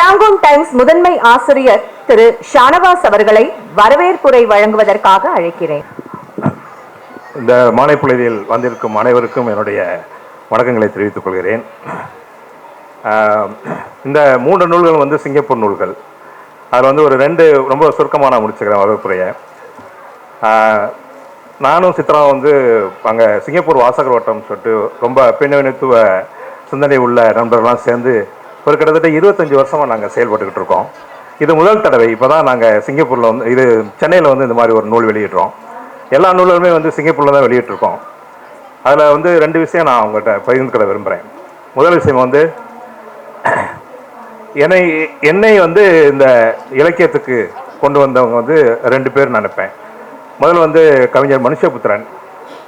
முதலில் Serangoon times முதன்மை ஆசிரியர் திரு ஷானவாஸ் அவர்களை வரவேற்புரை வழங்குவதற்காக அழைக்கிறேன். இந்த மாலை பொழுதில் வந்திருக்கும் அனைவருக்கும் என்னுடைய வணக்கங்களை தெரிவித்துக் கொள்கிறேன். இந்த மூன்று நூல்கள் வந்து சிங்கப்பூர் நூல்கள். அதில் வந்து ஒரு ரெண்டு ரொம்ப சுருக்கமாக நான் முடிச்சுக்கிறேன் வரவேற்புரையை. நானும் சித்ரா வந்து அங்கே சிங்கப்பூர் வாசகர் வட்டம் சொல்லிட்டு ரொம்ப பின்னணித்துவ சிந்தனை உள்ள நண்பர்கள்லாம் சேர்ந்து ஒரு கிட்டத்தட்ட இருபத்தஞ்சி வருஷமாக நாங்கள் செயல்பட்டுக்கிட்டு இருக்கோம். இது முதல் தடவை இப்போ தான் நாங்கள் சிங்கப்பூரில் வந்து இது சென்னையில் வந்து இந்த மாதிரி ஒரு நூல் வெளியிடுறோம். எல்லா நூல்களுமே வந்து சிங்கப்பூரில் தான் வெளியிட்ருக்கோம் அதில் வந்து ரெண்டு விஷயம் நான் உங்கள்கிட்ட பகிர்ந்துக்கிட விரும்புகிறேன் முதல் விஷயம் வந்து என்னை என்னை வந்து இந்த இலக்கியத்துக்கு கொண்டு வந்தவங்க வந்து ரெண்டு பேர் நினைப்பேன். முதல்ல வந்து கவிஞர் மனுஷபுத்திரன்.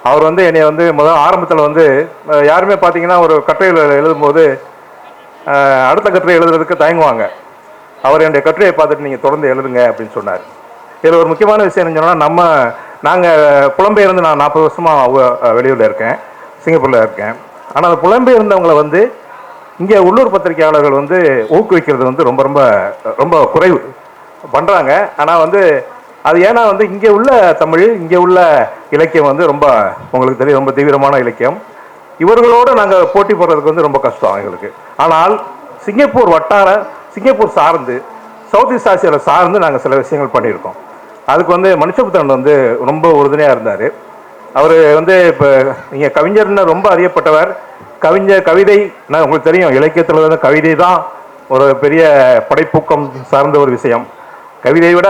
அவர் வந்து என்னை வந்து முதல் ஆரம்பத்தில் வந்து யாருமே பார்த்தீங்கன்னா ஒரு கட்டுரையில் எழுதும்போது அடுத்த கட்டுரை எழுதுறதுக்கு தயங்குவாங்க. அவர் என்னுடைய கட்டுரையை பார்த்துட்டு நீங்கள் தொடர்ந்து எழுதுங்க அப்படின்னு சொன்னார். இதில் ஒரு முக்கியமான விஷயம் என்ன சொன்னால் நம்ம நாங்கள் புலம்பெயர்ந்து நான் நாற்பது வருஷமாக வெளியூரில் இருக்கேன். சிங்கப்பூரில் இருக்கேன். ஆனால் அந்த புலம்பெயர்ந்தவங்களை வந்து இங்கே உள்ளூர் பத்திரிகையாளர்கள் வந்து ஊக்குவிக்கிறது வந்து ரொம்ப ரொம்ப ரொம்ப குறைவு பண்ணுறாங்க ஆனால் வந்து அது ஏன்னா வந்து இங்கே உள்ள தமிழ் இங்கே உள்ள இலக்கியம் வந்து ரொம்ப உங்களுக்கு தெரியும் ரொம்ப தீவிரமான இலக்கியம். இவர்களோடு நாங்கள் போட்டி போடுறதுக்கு வந்து ரொம்ப கஷ்டம் எங்களுக்கு. ஆனால் சிங்கப்பூர் வட்டார சிங்கப்பூர் சார்ந்து சவுத் ஈஸ்ட் ஆசியாவில் சார்ந்து நாங்கள் சில விஷயங்கள் பண்ணியிருக்கோம். அதுக்கு வந்து மனுஷபுத்திரன் வந்து ரொம்ப உறுதுணையாக இருந்தார். அவர் வந்து இப்போ நீங்கள் கவிஞர்னு ரொம்ப அறியப்பட்டவர். கவிஞர் கவிதை நான் உங்களுக்கு தெரியும் இலக்கியத்தில் வந்து கவிதை தான் ஒரு பெரிய படைப்பூக்கம் சார்ந்த ஒரு விஷயம். கவிதையை விட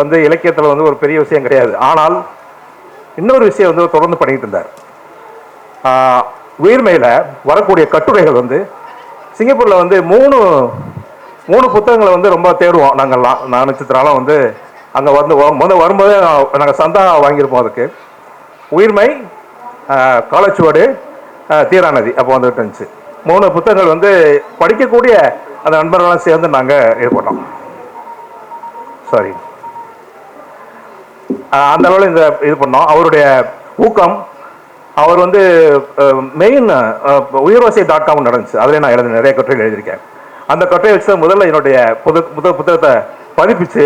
வந்து இலக்கியத்தில் வந்து ஒரு பெரிய விஷயம் கிடையாது. ஆனால் இன்னொரு விஷயம் வந்து தொடர்ந்து பண்ணிக்கிட்டு இருந்தார். உயிர்மையில் வரக்கூடிய கட்டுரைகள் வந்து சிங்கப்பூரில் வந்து மூணு மூணு புத்தகங்களை வந்து ரொம்ப தேடுவோம் நாங்கள்லாம். நான் நட்சத்திரம்லாம் வந்து அங்கே வந்து வ- முதல்ல வரும்போதே நாங்கள் சந்தா வாங்கியிருப்போம் அதுக்கு. உயிர்மை காலச்சுவடு தீராநதி அப்போ வந்துட்டு இருந்துச்சு. மூணு புத்தகங்கள் வந்து படிக்கக்கூடிய அந்த நண்பர்களெலாம் சேர்ந்து நாங்கள் இது பண்ணோம். சாரி அந்த அளவில் இந்த இது பண்ணோம். அவருடைய ஊக்கம் அவர் வந்து மெயின் உயர்வசை டாட் காம் நடந்துச்சு. அதில் நான் எழுதி நிறைய கட்டுரைகள் எழுதியிருக்கேன். அந்த கட்டுரை வச்சு தான் முதல்ல என்னுடைய புது புத்தக புத்தகத்தை பதிப்பிச்சு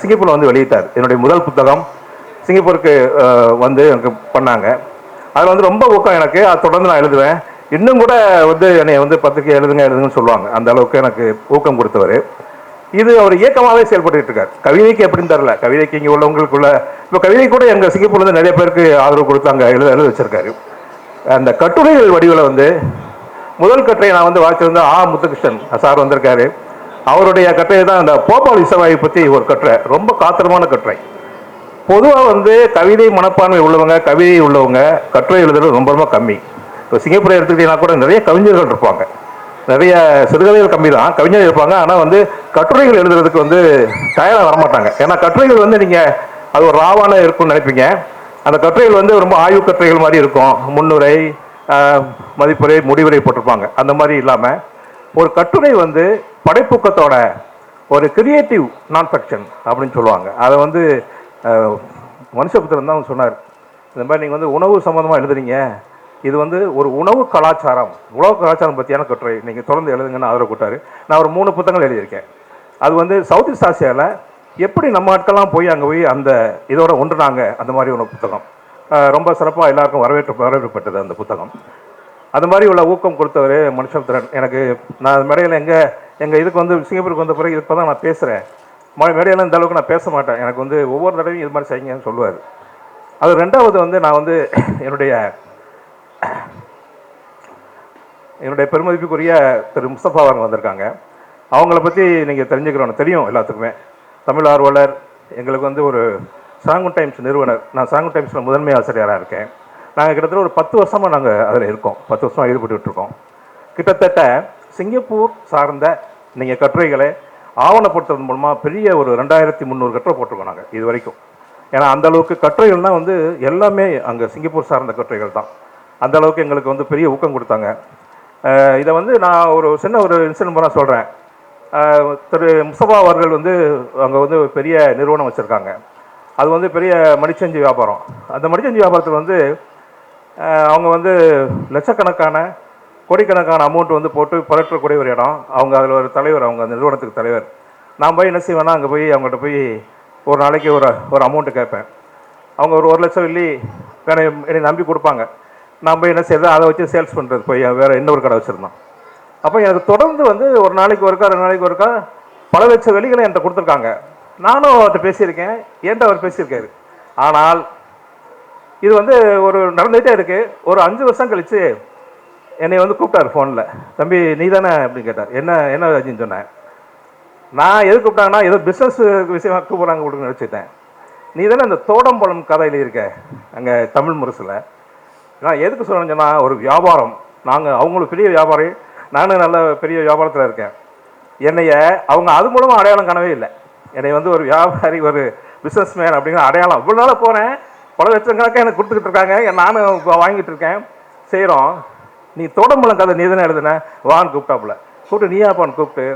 சிங்கப்பூரில் வந்து வெளியிட்டார். என்னுடைய முதல் புத்தகம். சிங்கப்பூருக்கு வந்து எனக்கு பண்ணாங்க. அதில் வந்து ரொம்ப ஊக்கம் எனக்கு. அதை தொடர்ந்து நான் எழுதுவேன். இன்னும் கூட வந்து என்னை வந்து பத்திரிக்கை எழுதுங்க எழுதுங்கன்னு சொல்லுவாங்க. அந்த அளவுக்கு எனக்கு ஊக்கம் கொடுத்தவர். இது அவர் இயக்கமாகவே செயல்பட்டு இருக்கார். கவிதைக்கு எப்படின்னு தெரில கவிதைக்கு இங்கே உள்ளவங்களுக்குள்ள இப்போ கவிதை கூட எங்கள் சிங்கப்பூர்லேருந்து நிறைய பேருக்கு ஆதரவு கொடுத்து அங்கே எழுத எழுத வச்சிருக்காரு. அந்த கட்டுரைகள் வடிவில் வந்து முதல் கட்டுரையை நான் வந்து வாசிச்சிருந்தேன் ஆ. முத்துகிருஷ்ணன் சார் வந்திருக்காரு. அவருடைய கட்டுரை தான் அந்த போபால் இசவாயை பற்றி ஒரு கட்டுரை. ரொம்ப காத்திரமான கட்டுரை. பொதுவாக வந்து கவிதை மனப்பான்மை உள்ளவங்க கவிதை உள்ளவங்க கட்டுரை எழுதுறது ரொம்ப ரொம்ப கம்மி. இப்போ சிங்கப்பூரை எடுத்துக்கிட்டீங்கன்னா கூட நிறைய கவிஞர்கள் இருப்பாங்க. நிறைய சிறுகதைகள் கம்மி தான் கவிஞர் இருப்பாங்க. ஆனால் வந்து கட்டுரைகள் எழுதுறதுக்கு வந்து தயாராக வரமாட்டாங்க. ஏன்னா கட்டுரைகள் வந்து நீங்கள் அது ஒரு ராவான இருக்கும்னு நினைப்பீங்க. அந்த கட்டுரைகள் வந்து ரொம்ப ஆய்வு கட்டுரைகள் மாதிரி இருக்கும். முன்னுரை மதிப்புரை முடிவுரை போட்டிருப்பாங்க. அந்த மாதிரி இல்லாமல் ஒரு கட்டுரை வந்து படைப்பூக்கத்தோட ஒரு கிரியேட்டிவ் நான் ஃபெக்ஷன் அப்படின்னு சொல்லுவாங்க. அதை வந்து அஹ், மனுஷபுத்திரன் தான் சொன்னார். இந்த மாதிரி நீங்கள் வந்து உணவு சம்மந்தமாக எழுதுறீங்க. இது வந்து ஒரு உணவு கலாச்சாரம். உணவு கலாச்சாரம் பற்றியான கட்டுரை நீங்கள் தொடர்ந்து எழுதுங்கன்னு ஆதரவு கூட்டாரு நான் ஒரு மூணு புத்தகங்கள் எழுதியிருக்கேன். அது வந்து சவுத் ஈஸ்ட் ஆசியாவில் எப்படி நம்ம ஆட்கள்லாம் போய் அங்கே போய் அந்த இதோட ஒன்றுனாங்க அந்த மாதிரி ஒரு புத்தகம். ரொம்ப சிறப்பாக எல்லாருக்கும் வரவேற்று வரவேற்பட்டது அந்த புத்தகம். அது மாதிரி உள்ள ஊக்கம் கொடுத்தவர் மனுஷபுத்திரன். எனக்கு நான் மேடையில் எங்கே எங்கள் இதுக்கு வந்து சிங்கப்பூருக்கு வந்த பிறகு இப்போ தான் நான் பேசுகிறேன் மேடையில் இந்த அளவுக்கு நான் பேச மாட்டேன். எனக்கு வந்து ஒவ்வொரு தடவையும் இது மாதிரி செய்யுங்கன்னு சொல்லுவார். அது ரெண்டாவது வந்து நான் வந்து என்னுடைய என்னுடைய பெருமதிப்புக்குரிய திரு முஸ்தபா அவங்க வந்திருக்காங்க. அவங்கள பற்றி நீங்கள் தெரிஞ்சுக்கிறோம் தெரியும் எல்லாத்துக்குமே. தமிழ் ஆர்வலர் எங்களுக்கு வந்து ஒரு சாங்குன் டைம்ஸ் நிறுவனர். நான் சாங்குன் டைம்ஸில் முதன்மை ஆசிரியராக இருக்கேன். நாங்கள் கிட்டத்தட்ட ஒரு பத்து வருஷமாக நாங்கள் அதில் இருக்கோம். பத்து வருஷமாக ஈடுபட்டுருக்கோம் கிட்டத்தட்ட சிங்கப்பூர் சார்ந்த நீங்கள் கட்டுரைகளை ஆவணப்படுத்துறது மூலமாக பெரிய ஒரு ரெண்டாயிரத்தி முந்நூறு கட்டுரை போட்டிருக்கோம் நாங்கள் இது வரைக்கும். ஏன்னா அந்த அளவுக்கு கட்டுரைகள்னால் வந்து எல்லாமே அங்கே சிங்கப்பூர் சார்ந்த கட்டுரைகள் தான். அந்த அளவுக்கு எங்களுக்கு வந்து பெரிய ஊக்கம் கொடுத்தாங்க. இதை வந்து நான் ஒரு சின்ன ஒரு இன்சிடென்ட் பண்ண சொல்கிறேன் திரு முசபா அவர்கள் வந்து அங்கே வந்து பெரிய நிறுவனம் வச்சுருக்காங்க. அது வந்து பெரிய மடிச்சஞ்சி வியாபாரம். அந்த மடிச்சஞ்சி வியாபாரத்தில் வந்து அவங்க வந்து லட்சக்கணக்கான கோடிக்கணக்கான அமௌண்ட் வந்து போட்டு புரட்டக்கூடிய ஒரு இடம். அவங்க அதில் ஒரு தலைவர் அவங்க அந்த நிறுவனத்துக்கு தலைவர். நான் போய் என்ன செய்வேன்னா அங்கே போய் அவங்ககிட்ட போய் ஒரு நாளைக்கு ஒரு ஒரு அமௌண்ட்டு கேட்பேன். அவங்க ஒரு ஒரு லட்சம் இல்லை என்னை என்னை நம்பி கொடுப்பாங்க. நம்ம என்ன செய்யறது? அதை வச்சு சேல்ஸ் பண்ணுறது போய் வேறு இன்னொரு கடை வச்சுருந்தோம். அப்போ எனக்கு தொடர்ந்து வந்து ஒரு நாளைக்கு ஒருக்கா ரெண்டு நாளைக்கு ஒருக்கா பல லட்சம் வெளிகளை என்கிட்ட கொடுத்துருக்காங்க. நானும் அவர்கிட்ட பேசியிருக்கேன். என்கிட்ட அவர் பேசியிருக்காரு? ஆனால் இது வந்து ஒரு நடந்துகிட்டே இருக்குது ஒரு அஞ்சு வருஷம் கழிச்சு என்னை வந்து கூப்பிட்டாரு ஃபோனில் தம்பி நீ தானே அப்படின்னு கேட்டார். என்ன என்ன ஆச்சுன்னு சொன்னேன். நான் எது கூப்பிட்டாங்கன்னா ஏதோ பிஸ்னஸ் விஷயமா கூப்பிட்றாங்க கொடுக்குன்னு நினச்சிட்டேன் நீ தானே அந்த தோடம்பழம் கதையில் இருக்க? அங்கே தமிழ் முரசில். நான் எதுக்கு சொல்கிறேன்னு சொன்னால் ஒரு வியாபாரம். நாங்கள் அவங்களும் பெரிய வியாபாரி. நானும் நல்ல பெரிய வியாபாரத்தில் இருக்கேன். என்னைய அவங்க அது மூலமாக அடையாளம் காணவே இல்லை. என்னை வந்து ஒரு வியாபாரி ஒரு பிஸ்னஸ் மேன் அப்படிங்கிற அடையாளம். இவ்வளோ நாளாக போகிறேன் பல லட்சக்கணக்காக எனக்கு கொடுத்துக்கிட்டு இருக்காங்க. நானும் இப்போ வாங்கிட்டு இருக்கேன். செய்கிறோம் நீ தோடம்பழம் கதை நீ தானே எழுதுன? வான்னு கூப்பிட்டாப்புல. கூப்பிட்டு நீயாப்பான்னு கூப்பிட்டு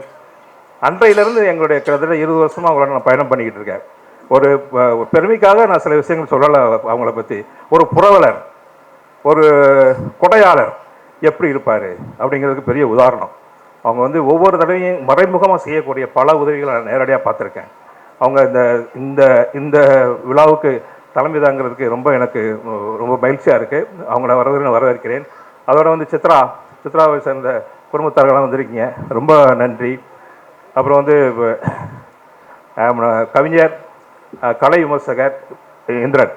அன்றையிலிருந்து எங்களுடைய கிட்டத்தட்ட இருபது வருஷமாக அவங்கள நான் பயணம் பண்ணிக்கிட்டு இருக்கேன். ஒரு ஒரு பெருமைக்காக நான் சில விஷயங்கள் சொல்லலை அவங்கள பற்றி ஒரு புரவலர். ஒரு கொடையாளர் எப்படி இருப்பார் அப்படிங்கிறதுக்கு பெரிய உதாரணம். அவங்க வந்து ஒவ்வொரு தடவையும் மறைமுகமாக செய்யக்கூடிய பல உதவிகளை நான் நேரடியாக பார்த்துருக்கேன். அவங்க இந்த இந்த இந்த விழாவுக்கு தலைமை தாங்கிறதுக்கு ரொம்ப எனக்கு ரொம்ப மகிழ்ச்சியாக இருக்குது அவங்கள வரவேற்க வரவேற்கிறேன். அதோட வந்து சித்ரா சித்ராவை சேர்ந்த குடும்பத்தார்கள்லாம் வந்திருக்கீங்க. ரொம்ப நன்றி. அப்புறம் வந்து கவிஞர் கலை விமர்சகர் இந்திரன்.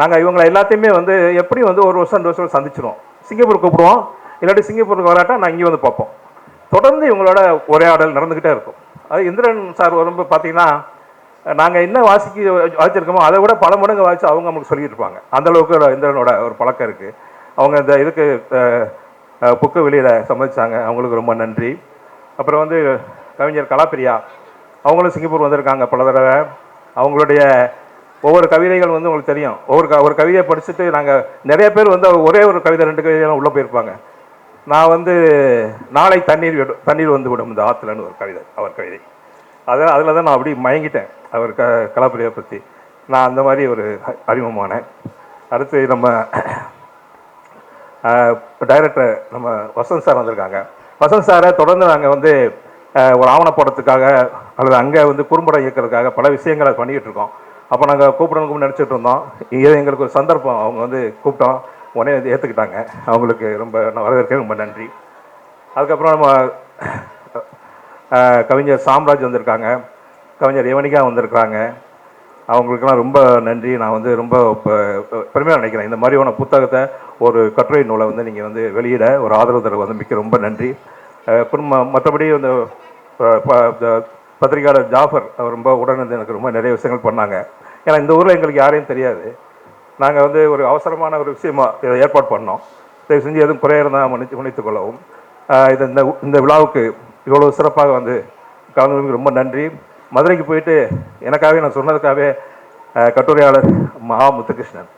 நாங்கள் இவங்களை எல்லாத்தையுமே வந்து எப்படியும் வந்து ஒரு வருஷம் ரெண்டு வருஷம் சந்திச்சிடுவோம் சிங்கப்பூர் கூப்பிடுவோம். இல்லாட்டி சிங்கப்பூருக்கு வராட்டா நான் இங்கே வந்து பார்ப்போம். தொடர்ந்து இவங்களோட உரையாடல் நடந்துக்கிட்டே இருக்கும். அது இந்திரன் சார் வரும்போது பார்த்தீங்கன்னா நாங்கள் என்ன வாசிக்க வாசிச்சிருக்கோமோ அதை விட பல மடங்கு வாசித்து அவங்க நமக்கு சொல்லிட்டு இருப்பாங்க. அந்தளவுக்கு இந்திரனோட ஒரு பழக்கம் இருக்குது அவங்க இந்த இதுக்கு புக்கு வெளியில் சம்மதிச்சாங்க. அவங்களுக்கு ரொம்ப நன்றி. அப்புறம் வந்து கவிஞர் கலாப்பிரியா அவங்களும் சிங்கப்பூர் வந்திருக்காங்க பல தடவை. அவங்களுடைய ஒவ்வொரு கவிதைகள் வந்து உங்களுக்கு தெரியும். ஒவ்வொரு க ஒரு கவிதையை படிச்சுட்டு நாங்கள் நிறைய பேர் வந்து ஒரே ஒரு கவிதை ரெண்டு கவிதையெல்லாம் உள்ளே போயிருப்பாங்க. நான் வந்து நாளை தண்ணீர் விடும் தண்ணீர் வந்து விடும் இந்த ஆற்றுலன்னு ஒரு கவிதை அவர் கவிதை. அதை அதில் தான் நான் அப்படி மயங்கிட்டேன் அவர் க கலாப்பிரியை பற்றி நான் அந்த மாதிரி ஒரு அறிமுகமானேன். அடுத்து நம்ம டைரக்டர் நம்ம வசந்த் சார் வந்திருக்காங்க. வசந்த் சாரை தொடர்ந்து நாங்கள் வந்து ஒரு ஆவணப்படத்துக்காக அல்லது அங்கே வந்து குறும்படம் இயக்கிறதுக்காக பல விஷயங்களை பண்ணிக்கிட்டு இருக்கோம். அப்போ நாங்கள் கூப்பிடணும் நினச்சிட்டு இருந்தோம். இது எங்களுக்கு ஒரு சந்தர்ப்பம். அவங்க வந்து கூப்பிட்டோம் உடனே வந்து ஏற்றுக்கிட்டாங்க அவங்களுக்கு ரொம்ப நான் வரவேற்க ரொம்ப நன்றி. அதுக்கப்புறம் நம்ம கவிஞர் சாம்ராஜ் வந்திருக்காங்க. கவிஞர் யவனிகா வந்திருக்காங்க அவங்களுக்கெல்லாம் ரொம்ப நன்றி. நான் வந்து ரொம்ப இப்போ பெருமையாக நினைக்கிறேன். இந்த மாதிரியான புத்தகத்தை ஒரு கட்டுரை நூலை வந்து நீங்கள் வந்து வெளியிட ஒரு ஆதரவு தர வந்து மிக்க ரொம்ப நன்றி. குடும்பம் மற்றபடி இந்த பத்திரிகையாளர் ஜாஃபர் அவர் ரொம்ப உடனிருந்து எனக்கு ரொம்ப நிறைய விஷயங்கள் பண்ணாங்க. ஏன்னா இந்த ஊரில் எங்களுக்கு யாரையும் தெரியாது. நாங்கள் வந்து ஒரு அவசரமான ஒரு விஷயமா இதை ஏற்பாடு பண்ணோம். தயவு செஞ்சு எதுவும் குறையிறதா இருந்தால் மன்னித்து கொள்ளவும். இது இந்த இந்த விழாவுக்கு இவ்வளோ சிறப்பாக வந்து கலந்து ரொம்ப நன்றி. மதுரைக்கு போயிட்டு எனக்காகவே நான் சொன்னதுக்காகவே கட்டுரையாளர் மகா முத்துகிருஷ்ணன்.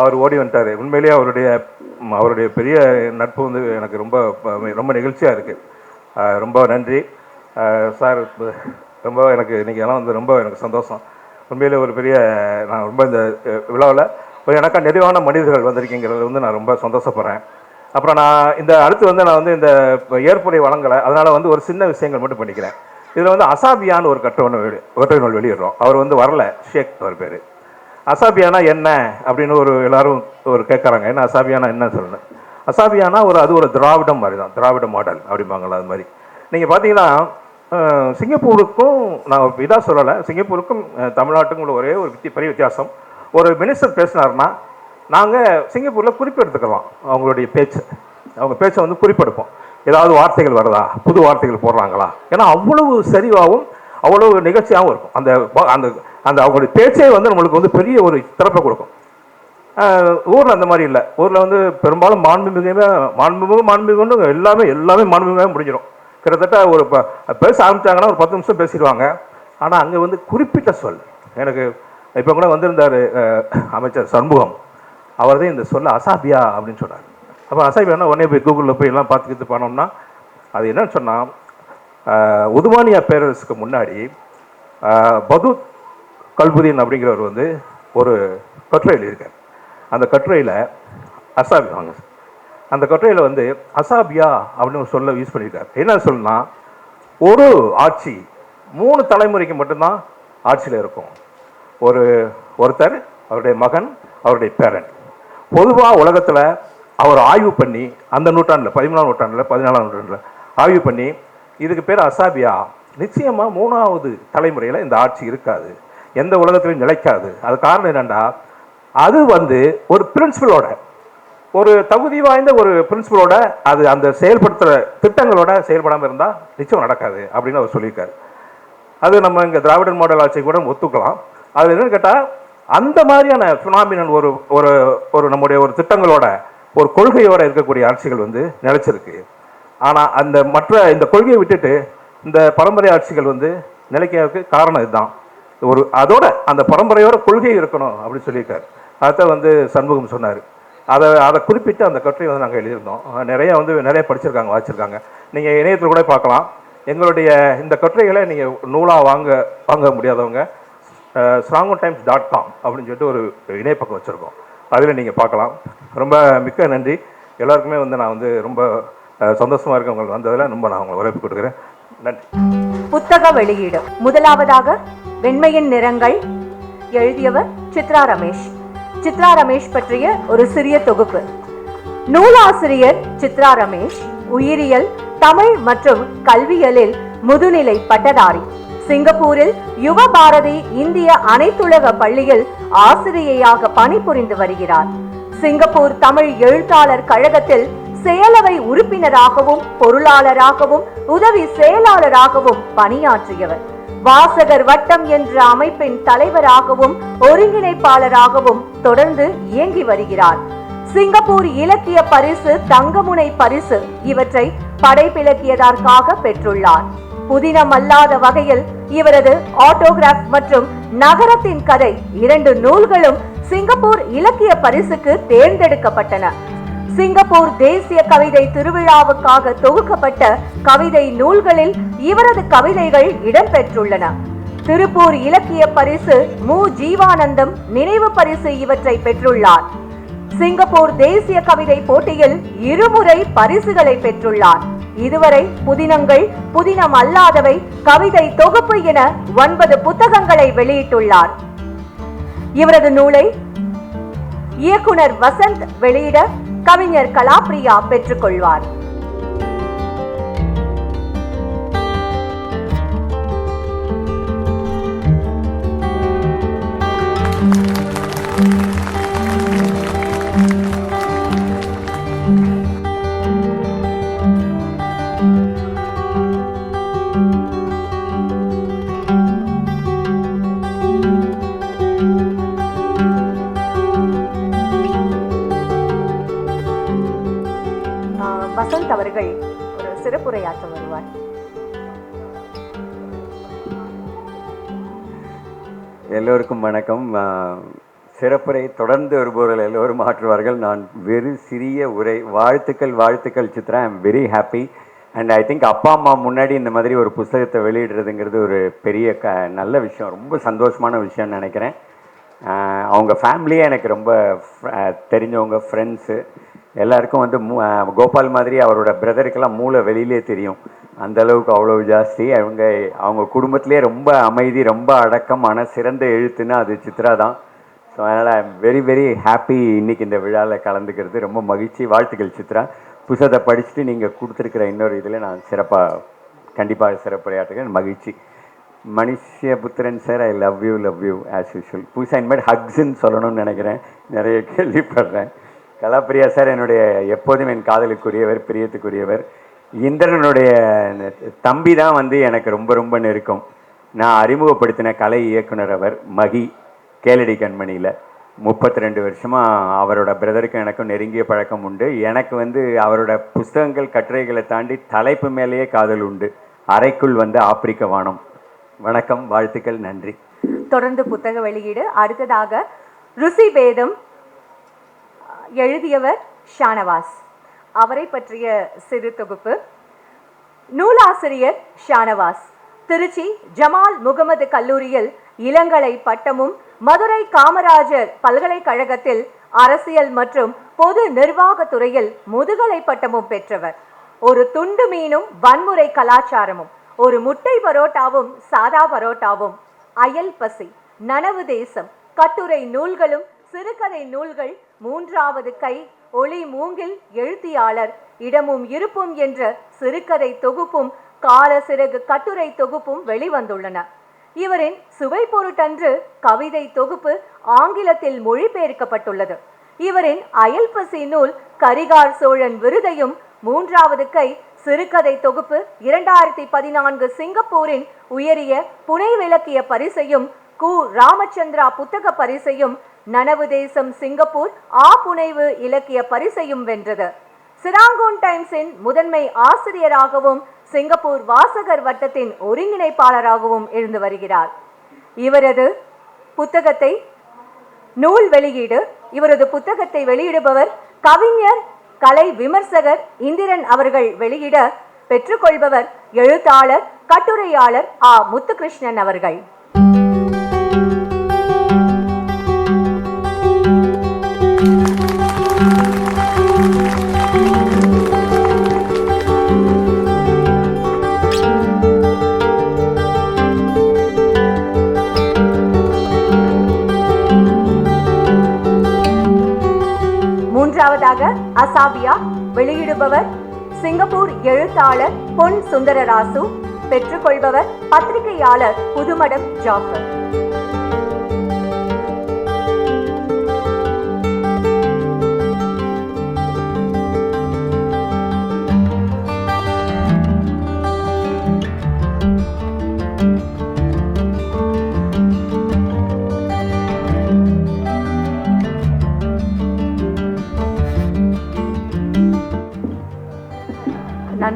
அவர் ஓடி வந்துட்டார். உண்மையிலேயே அவருடைய அவருடைய பெரிய நட்பு வந்து எனக்கு ரொம்ப ரொம்ப நிகழ்ச்சியாக இருக்குது ரொம்ப நன்றி. சார் ரொம்ப எனக்கு இன்னைக்கு எல்லாம் வந்து ரொம்ப எனக்கு சந்தோஷம். உண்மையில் ஒரு பெரிய நான் ரொம்ப இந்த விழாவில் ஒரு எனக்காக நிறைவான மனிதர்கள் வந்திருக்கீங்கிறது வந்து நான் ரொம்ப சந்தோஷப்படுறேன். அப்புறம் நான் இந்த அடுத்து வந்து நான் வந்து இந்த ஏற்புரை வழங்கலை. அதனால் வந்து ஒரு சின்ன விஷயங்கள் மட்டும் பண்ணிக்கிறேன். இதில் வந்து அசாபியான்னு ஒரு கட்ட ஒன்று ஒற்றை நூல் வெளியிடுறோம். அவர் வந்து வரல ஷேக் அவர் பேர். அசாபியானா என்ன அப்படின்னு ஒரு எல்லாரும் ஒரு கேட்குறாங்க. என்ன அசாபியானா என்ன சொல்லணும் அசாபியானா ஒரு அது ஒரு திராவிடம் மாதிரி தான். திராவிட மாடல் அப்படிம்பாங்களா அது மாதிரி. நீங்கள் பார்த்தீங்கன்னா சிங்கப்பூருக்கும் நான் இதாக சொல்லலை சிங்கப்பூருக்கும் தமிழ்நாட்டுக்கும் உள்ள ஒரே ஒரு வித்தி- பெரிய வித்தியாசம். ஒரு மினிஸ்டர் பேசினார்னா நாங்கள் சிங்கப்பூரில் குறிப்பெடுத்துக்கலாம் அவங்களுடைய பேச்சு. அவங்க பேச்சை வந்து குறிப்பெடுப்போம். ஏதாவது வார்த்தைகள் வருதா? புது வார்த்தைகள் போடுறாங்களா? ஏன்னா அவ்வளவு சரிவாகவும் அவ்வளவு நிகழ்ச்சியாகவும் இருக்கும். அந்த அந்த அந்த அவங்களுடைய பேச்சே வந்து நம்மளுக்கு வந்து பெரிய ஒரு திறப்பை கொடுக்கும். ஊரில் அந்த மாதிரி இல்லை. ஊரில் வந்து பெரும்பாலும் மாண்புமிகுமே மாண்புமிகு மாண்புமிகுன்னு எல்லாமே எல்லாமே மாண்புமிகாக முடிஞ்சிடும். கிட்டத்தட்ட ஒரு ப பேச ஆரம்பித்தாங்கன்னா ஒரு பத்து நிமிஷம் பேசிடுவாங்க. ஆனால் அங்கே வந்து குறிப்பிட்ட சொல். எனக்கு இப்போ கூட வந்திருந்தார் அமைச்சர் சண்முகம். அவர் தான் இந்த சொல்ல அசாபியா அப்படின்னு சொன்னார். அப்போ அசாபியானா உடனே போய் கூகுளில் போய் எல்லாம் பார்த்துக்கிட்டு போனோம்னா அது என்னன்னு சொன்னால் உதுமானியா பேரரசுக்கு முன்னாடி பது கல்புதீன் அப்படிங்கிறவர் வந்து ஒரு கட்டுரை எழுதியிருக்கார் அந்த கட்டுரையில் அசாபி வாங்க அந்த கட்டுரையில் வந்து அசாபியா அப்படின்னு ஒரு சொல்ல யூஸ் பண்ணியிருக்கார். என்ன சொல்லுனா ஒரு ஆட்சி மூணு தலைமுறைக்கு மட்டும்தான் ஆட்சியில் இருக்கும். ஒரு ஒருத்தர் அவருடைய மகன் அவருடைய பேரன். பொதுவாக உலகத்தில் அவர் ஆய்வு பண்ணி அந்த நூற்றாண்டில் பதிமூணாம் நூற்றாண்டில் பதினாலாம் நூற்றாண்டில் ஆய்வு பண்ணி இதுக்கு பேர் அசாபியா. நிச்சயமாக மூணாவது தலைமுறையில் இந்த ஆட்சி இருக்காது. எந்த உலகத்திலையும் நிலைக்காது. அது காரணம் என்னென்னா அது வந்து ஒரு பிரின்சிபலோட ஒரு தகுதி வாய்ந்த ஒரு பிரின்சிபலோட அது அந்த செயல்படுத்துகிற திட்டங்களோட செயல்படாமல் இருந்தால் நிச்சயம் நடக்காது அப்படின்னு அவர் சொல்லியிருக்காரு. அது நம்ம இங்கே திராவிடன் மாடல் ஆட்சி கூட ஒத்துக்கலாம். அது என்னன்னு கேட்டால் அந்த மாதிரியான ஃபினாமினல் ஒரு ஒரு ஒரு நம்முடைய ஒரு திட்டங்களோட ஒரு கொள்கையோட இருக்கக்கூடிய ஆட்சிகள் வந்து நிலைச்சிருக்கு. ஆனால் அந்த மற்ற இந்த கொள்கையை விட்டுட்டு இந்த பரம்பரை ஆட்சிகள் வந்து நிலைக்கிறதுக்கு காரணம் இதுதான். ஒரு அதோட அந்த பரம்பரையோட கொள்கை இருக்கணும் அப்படின்னு சொல்லியிருக்காரு. அதை வந்து சண்முகம் சொன்னார். அதை அதை குறிப்பிட்டு அந்த கட்டுரை வந்து நாங்கள் எழுதியிருந்தோம். நிறைய வந்து நிறைய படிச்சிருக்காங்க வாசிச்சிருக்காங்க. நீங்கள் இணையத்தில் கூட பார்க்கலாம். எங்களுடைய இந்த கட்டுரைகளை நீங்கள் நூலாக வாங்க வாங்க முடியாதவங்க ஸ்ட்ராங்கோ டைம்ஸ் டாட் காம் அப்படின்னு சொல்லிட்டு ஒரு இணையப்பக்கம் வச்சுருக்கோம். அதில் நீங்கள் பார்க்கலாம். ரொம்ப மிக்க நன்றி. எல்லாருக்குமே வந்து நான் வந்து ரொம்ப சந்தோஷமாக சந்தோஷமா உங்களுக்கு வந்ததில். ரொம்ப நான் உங்களுக்கு வரவேற்பு கொடுக்குறேன். நன்றி. புத்தக வெளியீடு. முதலாவதாக வெண்மையின் நிறங்கள் எழுதியவர் சித்ரா ரமேஷ். சித்ரா ரமேஷ் பற்றிய ஒரு சிறிய தொகுப்பு. நூலாசிரியர் சித்ரா ரமேஷ் உயிரியல் தமிழ் மற்றும் கல்வியலில் முதுநிலை பட்டதாரி. சிங்கப்பூரில் யுவ பாரதி இந்திய அனைத்துலக பள்ளியில் ஆசிரியையாக பணிபுரிந்து வருகிறார். சிங்கப்பூர் தமிழ் எழுத்தாளர் கழகத்தில் செயலவை உறுப்பினராகவும் பொருளாளராகவும் உதவி செயலாளராகவும் பணியாற்றியவர். வாசகர் வட்டம் என்ற அமைப்பின் தலைவராகவும் ஒருங்கிணைப்பாளராகவும் தொடர்ந்து இயங்கி வருகிறார். சிங்கப்பூர் இலக்கிய பரிசு தங்கமுனை பரிசு இவற்றை படைப்பிலக்கியதற்காக பெற்றுள்ளார். புதினம் அல்லாத வகையில் இவரது ஆட்டோகிராஃப் மற்றும் நகரத்தின் கதை இரண்டு நூல்களும் சிங்கப்பூர் இலக்கிய பரிசுக்கு தேர்ந்தெடுக்கப்பட்டன. சிங்கப்பூர் தேசிய கவிதை திருவிழாவுக்காக தொகுக்கப்பட்ட கவிதை நூல்களில் இவரது கவிதைகள் இடம்பெற்றுள்ளன. திருப்பூர் இலக்கிய பரிசு மு. ஜீவானந்தம் நினைவு பரிசு இவற்றை பெற்றுள்ளார். சிங்கப்பூர் தேசிய கவிதை போட்டியில் இருமுறை பரிசுகளை பெற்றுள்ளார். இதுவரை புதினங்கள் புதினம் அல்லாதவை கவிதை தொகுப்பு என ஒன்பது புத்தகங்களை வெளியிட்டுள்ளார். இவரது நூலை இயக்குனர் வசந்த் வெளியிட கவிஞர் கலாப்ரியா பெற்றுக்கொள்வார். எல்லோருக்கும் வணக்கம். சிறப்புரை தொடர்ந்து வருபவர்கள் எல்லோரும் ஆற்றுவார்கள். நான் வெறு சிறிய உரை வாழ்த்துக்கள் வாழ்த்துக்கள் Chitra. I'm very happy and I think அப்பா அம்மா முன்னாடி இந்த மாதிரி ஒரு புஸ்தகத்தை வெளியிடுறதுங்கிறது ஒரு பெரிய க நல்ல விஷயம். ரொம்ப சந்தோஷமான விஷயம்னு நினைக்கிறேன். அவங்க ஃபேமிலியே எனக்கு ரொம்ப தெரிஞ்சவங்க ஃப்ரெண்ட்ஸு எல்லாருக்கும் வந்து மூ கோபால் மாதிரி அவரோட பிரதருக்கெல்லாம் மூளை வெளியிலே தெரியும். அந்தளவுக்கு அவ்வளோ ஜாஸ்தி. அவங்க அவங்க குடும்பத்திலே ரொம்ப அமைதி ரொம்ப அடக்கமான சிறந்த எழுத்துன்னா அது சித்ரா தான். ஸோ அதனால் ஐம் வெரி வெரி ஹாப்பி இன்னைக்கு இந்த விழாவில் கலந்துக்கிறது. ரொம்ப மகிழ்ச்சி வாழ்த்துக்கள் சித்ரா. புத்தகத்தை படிச்சுட்டு நீங்கள் கொடுத்துருக்கிற இன்னொரு இதில் நான் சிறப்பாக கண்டிப்பாக சிறப்புரையாற்றுகிறேன். மகிழ்ச்சி. Manushyaputhiran sir I love you love you as usual புதுசாக இனிமேல் ஹக்ஸுன்னு சொல்லணும்னு நினைக்கிறேன். நிறைய கேள்விப்படுறேன். கலாப்பிரியா சார் என்னுடைய எப்போதும் என் காதலுக்குரியவர் பிரியத்துக்குரியவர். இந்திரனுடைய தம்பி தான் வந்து எனக்கு ரொம்ப ரொம்ப நெருக்கம். நான் அறிமுகப்படுத்தின கலை இயக்குனர் அவர் மகி கேளடி கண்மணியில். முப்பத்தி ரெண்டு வருஷமாக அவரோட பிரதருக்கும் எனக்கும் நெருங்கிய பழக்கம் உண்டு. எனக்கு வந்து அவரோட புஸ்தகங்கள் கட்டுரைகளை தாண்டி தலைப்பு மேலேயே காதல் உண்டு. அறைக்குள் வந்து ஆப்பிரிக்க வானம். வணக்கம் வாழ்த்துக்கள் நன்றி. தொடர்ந்து புத்தக வெளியீடு. அடுத்ததாக ருசி பேதம் எழுதியவர் ஷானவாஸ். அவரை பற்றிய சிறு தொகுப்பு. நூலாசிரியர் ஷானவாஸ். திருச்சி ஜமால் முகமது கல்லூரியில் இளங்கலை பட்டமும் மதுரை காமராஜர் பல்கலைக்கழகத்தில் அரசியல் மற்றும் பொது நிர்வாகத்துறையில் முதுகலை பட்டமும் பெற்றவர். ஒரு துண்டு மீனும் வன்முறை கலாச்சாரமும் ஒரு முட்டை பரோட்டாவும் சாதா பரோட்டாவும் அயல் பசி நனவு தேசம் கட்டுரை நூல்களும் சிறுகதை நூல்கள் மூன்றாவது கை ஒளி மூங்கில் எழுத்தியாளர். இடமும் இருப்பும் என்ற சிறுகதை தொகுப்பும் கால சிறகு கட்டுரை தொகுப்பும் வெளிவந்துள்ளன. இவரின் சுவை பொருட்டன்று கவிதை தொகுப்பு ஆங்கிலத்தில் மொழிபெயர்க்கப்பட்டுள்ளது. இவரின் அயல்பசி நூல் கரிகார் சோழன் விருதையும் மூன்றாவது கை சிறுகதை தொகுப்பு இரண்டாயிரத்தி பதினான்கு சிங்கப்பூரின் உயரிய புனை விளக்கிய பரிசையும் கு. ராமச்சந்திரா புத்தக பரிசையும் நனவு தேசம் சிங்கப்பூர் ஆ புனைவு இலக்கிய பரிசையும் வென்றது. சிராங்கோன் டைம்ஸின் முதன்மை ஆசிரியராகவும் சிங்கப்பூர் வாசகர் வட்டத்தின் ஒருங்கிணைப்பாளராகவும் இருந்து வருகிறார். இவரது புத்தகத்தை நூல் வெளியீடு இவரது புத்தகத்தை வெளியிடுபவர் கவிஞர் கலை விமர்சகர் இந்திரன் அவர்கள் வெளியிட பெற்றுக்கொள்பவர் எழுத்தாளர் கட்டுரையாளர் ஆ முத்துகிருஷ்ணன் அவர்கள். மூன்றாவதாக அசாபியா வெளியிடுபவர். சிங்கப்பூர் எழுத்தாளர் பொன் சுந்தரராசு பெற்றுக்கொள்பவர் பத்திரிகையாளர் புதுமடம் ஜாஃபர்.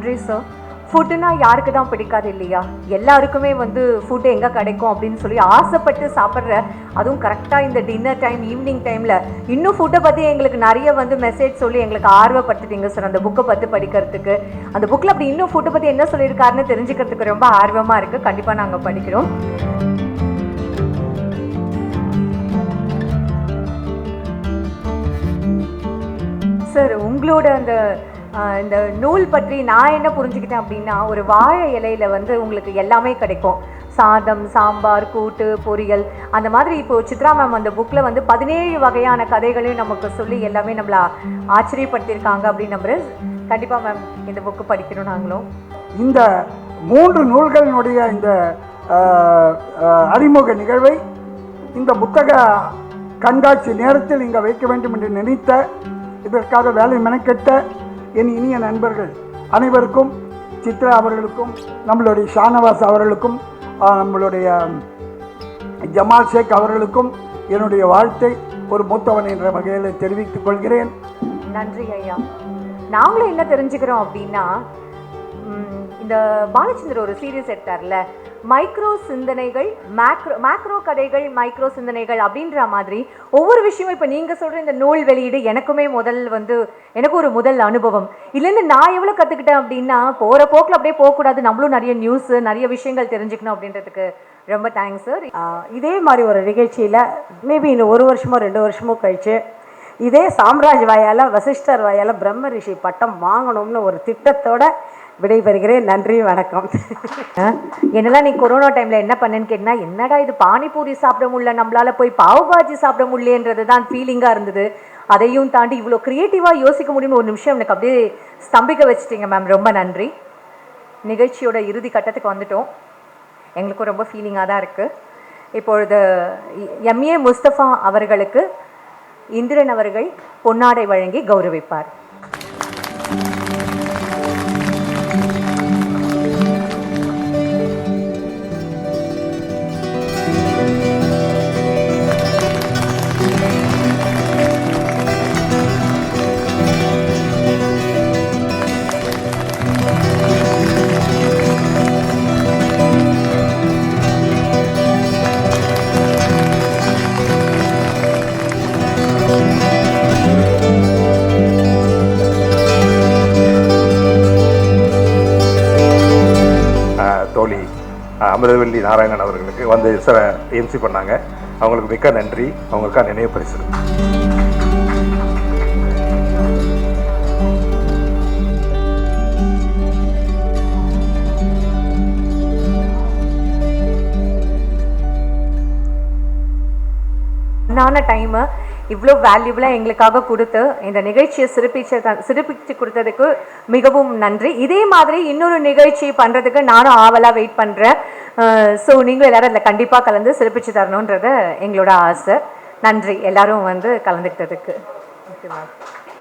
நன்றி சார் ஃபுட்டுனா யாருக்கு தான் பிடிக்காது இல்லையா? எல்லாருக்குமே வந்து ஃபுட்டு எங்கே கிடைக்கும் அப்படின்னு சொல்லி ஆசைப்பட்டு சாப்பிட்ற அதுவும் கரெக்டாக இந்த டின்னர் டைம் ஈவினிங் டைமில் இன்னும் ஃபுட்டை பற்றி எங்களுக்கு நிறைய வந்து மெசேஜ் சொல்லி எங்களுக்கு ஆர்வப்படுத்திட்டீங்க சார் அந்த புக்கை பற்றி படிக்கிறதுக்கு. அந்த புக்கில் அப்படி இன்னும் ஃபுட்டை பற்றி என்ன சொல்லியிருக்காருன்னு தெரிஞ்சுக்கிறதுக்கு ரொம்ப ஆர்வமாக இருக்குது கண்டிப்பாக நாங்கள் படிக்கிறோம். சார் உங்களோட அந்த இந்த நூல் பற்றி நான் என்ன புரிஞ்சுக்கிட்டேன் அப்படின்னா ஒரு வாழை இலையில வந்து உங்களுக்கு எல்லாமே கிடைக்கும். சாதம் சாம்பார் கூட்டு பொரியல். அந்த மாதிரி இப்போ சித்ரா மேம் அந்த புக்கில் வந்து பதினேழு வகையான கதைகளையும் நமக்கு சொல்லி எல்லாமே நம்மளை ஆச்சரியப்படுத்தியிருக்காங்க அப்படின்னு நம்புறேன் கண்டிப்பாக மேம் இந்த புக்கு படிக்கணும் நாங்களும். இந்த மூன்று நூல்களினுடைய இந்த அறிமுக நிகழ்வை இந்த புத்தக கண்காட்சி நேரத்தில் இங்கே வைக்க வேண்டும் என்று நினைத்த இதற்காக வேலை மெனக்கெட்ட என் இனிய நண்பர்கள் அனைவருக்கும் சித்ரா அவர்களுக்கும் நம்மளுடைய ஷானவாஸ் அவர்களுக்கும் நம்மளுடைய ஜமால் ஷேக் அவர்களுக்கும் என்னுடைய வாழ்த்தை ஒரு மூத்தவன் என்ற வகையில் தெரிவித்துக் கொள்கிறேன். நன்றி ஐயா. நாங்களும் என்ன தெரிஞ்சுக்கிறோம் அப்படின்னா இந்த பாலச்சந்தர் ஒரு சீரியஸ் எடுத்தார்ல மைக்ரோ சிந்தனைகள் மேக்ரோ மேக்ரோ கதைகள் மைக்ரோ சிந்தனைகள் அப்படின்ற மாதிரி ஒவ்வொரு விஷயமும் இப்போ நீங்கள் சொல்கிற இந்த நூல் வெளியீடு எனக்குமே முதல் வந்து எனக்கு ஒரு முதல் அனுபவம். இதுலேருந்து நான் எவ்வளோ கற்றுக்கிட்டேன் அப்படின்னா போகிற போக்கில் அப்படியே போகக்கூடாது. நம்மளும் நிறைய நியூஸு நிறைய விஷயங்கள் தெரிஞ்சுக்கணும் அப்படின்றதுக்கு ரொம்ப தேங்க்ஸ் சார் இதே மாதிரி ஒரு நிகழ்ச்சியில் மேபி இந்த ஒரு வருஷமோ ரெண்டு வருஷமோ கழிச்சு இதே சாம்ராஜ் வாயால் வசிஷ்டர் வாயால் பிரம்ம ரிஷி பட்டம் வாங்கணும்னு ஒரு திட்டத்தோட விடைபெறுகிறேன். நன்றி வணக்கம். என்னெல்லாம் நீ கொரோனா டைமில் என்ன பண்ணேன்னு கேட்டால் என்னடா இது பானிபூரி சாப்பிட முடியல நம்மளால் போய் பாவ் பாஜி சாப்பிட முடியலன்றது தான் ஃபீலிங்காக இருந்தது. அதையும் தாண்டி இவ்வளோ க்ரியேட்டிவாக யோசிக்க முடியும்னு ஒரு நிமிஷம் எனக்கு அப்படியே ஸ்தம்பிக்க வச்சுட்டீங்க மேம் ரொம்ப நன்றி. நிகழ்ச்சியோட இறுதி கட்டத்துக்கு வந்துட்டோம். எங்களுக்கும் ரொம்ப ஃபீலிங்காக தான் இருக்குது இப்பொழுது எம்ஏ முஸ்தஃபா அவர்களுக்கு இந்திரன் அவர்கள் பொன்னாடை வழங்கி கௌரவிப்பார். தோழி அமிர்தவல்லி நாராயணன் அவர்களுக்கு வந்து சில எம்சி பண்ணாங்க. அவங்களுக்கு மிக்க நன்றி. அவங்களுக்காக நினைவு பரிசு. நான டைமு இவ்வளோ வேல்யூபிளாக எங்களுக்காக கொடுத்து இந்த நிகழ்ச்சியை சிறப்பிச்ச சிறப்பித்து கொடுத்ததுக்கு மிகவும் நன்றி. இதே மாதிரி இன்னொரு நிகழ்ச்சி பண்ணுறதுக்கு நானும் ஆவலாக வெயிட் பண்ணுறேன் ஸோ நீங்களும் எல்லாரும் அதில் கண்டிப்பாக கலந்து சிறப்பித்து தரணுன்றது எங்களோட ஆசை. நன்றி. எல்லாரும் வந்து கலந்துக்கிட்டதுக்கு. Okay ma'am